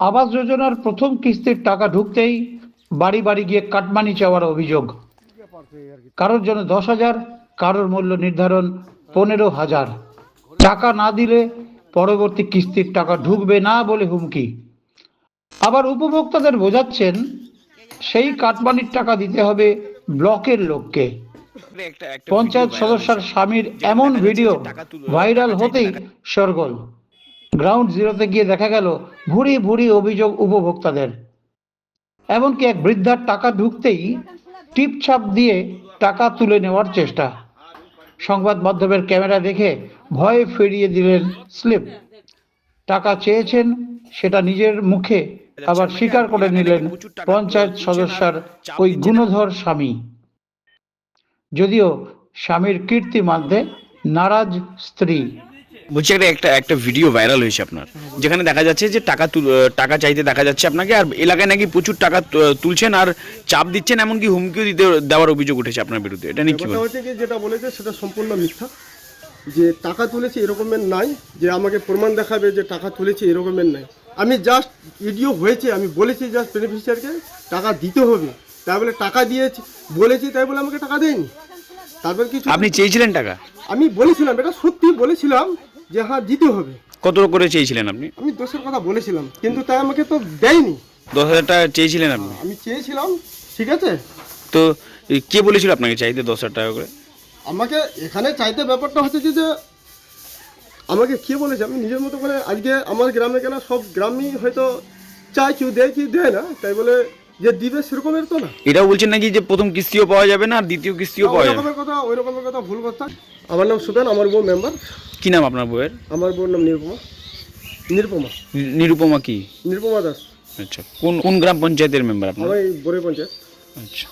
আবাস যোজনার প্রথম কিস্তির টাকা ঢুকতেই বাড়ি বাড়ি গিয়ে কাটমানি চাওয়ার অভিযোগ। কারোর জন্য দশ হাজার, কারোর মূল্য নির্ধারণ পনেরো হাজার। টাকা না দিলে পরবর্তী কিস্তির টাকা ঢুকবে না বলে হুমকি। আবার উপভোক্তাদের বোঝাচ্ছেন, সেই কাটমানির টাকা দিতে হবে ব্লকের লোককে। পঞ্চায়েত সদস্যের স্বামীর এমন ভিডিও ভাইরাল হতেই সরগোল। গ্রাউন্ড জিরোতে গিয়ে দেখা গেল ভুরি ভুরি অভিযোগ উপভোক্তাদের। এমনকি এক বৃদ্ধার টাকা ঢুকতেই টিপছাপ দিয়ে টাকা তুলে নেওয়ার চেষ্টা। সংবাদ মাধ্যমের ক্যামেরা দেখে ভয়ে ফিরিয়ে দিলেন স্লিপ। টাকা চেয়েছেন, সেটা নিজের মুখে আবার স্বীকার করে নিলেন পঞ্চায়েত সদস্যার ওই গুণধর স্বামী। যদিও স্বামীর কীর্তি মানতে নারাজ স্ত্রী। বলছি একটা একটা একটা ভিডিও ভাইরাল হয়েছে আপনার যেখানে দেখা যাচ্ছে যে টাকা টাকা চাইতে দেখা যাচ্ছে আপনাকে আর এলাকায় নাকি প্রচুর টাকা তুলছেন আর চাপ দিচ্ছেন এমনকি হুমকিও দিতে দেওয়ার অভিযোগ উঠেছে আপনার বিরুদ্ধে এটা নিয়ে কি হচ্ছে কি যেটা বলেছে সেটা সম্পূর্ণ মিথ্যা। যে টাকা তুলেছে এরকমের নাই যে আমাকে প্রমাণ দেখাবে যে টাকা তুলেছে এরকমের নাই। আমি জাস্ট ভিডিও হয়েছে আমি বলেছি জাস্ট বেনিফিশিয়ারকে টাকা দিতে হবে। তাই বলে টাকা দিয়েছি বলেছি তাই বলে আমাকে টাকা দেয়নি। তারপর কিছু আপনি চেয়েছিলেন টাকা? আমি বলেছিলাম এটা সত্যি বলেছিলাম যে হ্যাঁ দিতে হবে। কত করে চেয়েছিলেন আপনি? আমি দোষের কথা বলেছিলাম কিন্তু তাই আমাকে তো দেয়নি। দশ হাজার টাকা চেয়েছিলেন আপনি? আমি চেয়েছিলাম ঠিক আছে? তো কে বলেছিল আপনাকে চাইতে দশ হাজার টাকা করে? আমাকে এখানে চাইতে ব্যাপারটা হচ্ছে যে আমাকে কে বলেছে? আমি নিজের মতো করে আজকে আমার গ্রামে কেন সব গ্রামই হয়তো চায় কেউ দেয় কেউ দেয় না। তাই বলে যে দিবে সেরকমের তো না। এটাও বলছেন নাকি যে প্রথম কিস্তিও পাওয়া যাবে না আর দ্বিতীয় কিস্তিও পাওয়া যাবে? কথা ওই রকমের কথা ভুল কথা। আমার নাম সুদান আমার বউ মেম্বার। কি নাম আপনার বউয়ের? আমার বউর নাম নিরুপমা। নিরুপমা। নিরুপমা কি? নিরুপমা দাস। আচ্ছা কোন কোন গ্রাম পঞ্চায়েতের মেম্বার আপনার? আমার এই বড়ই পঞ্চায়েত। আচ্ছা।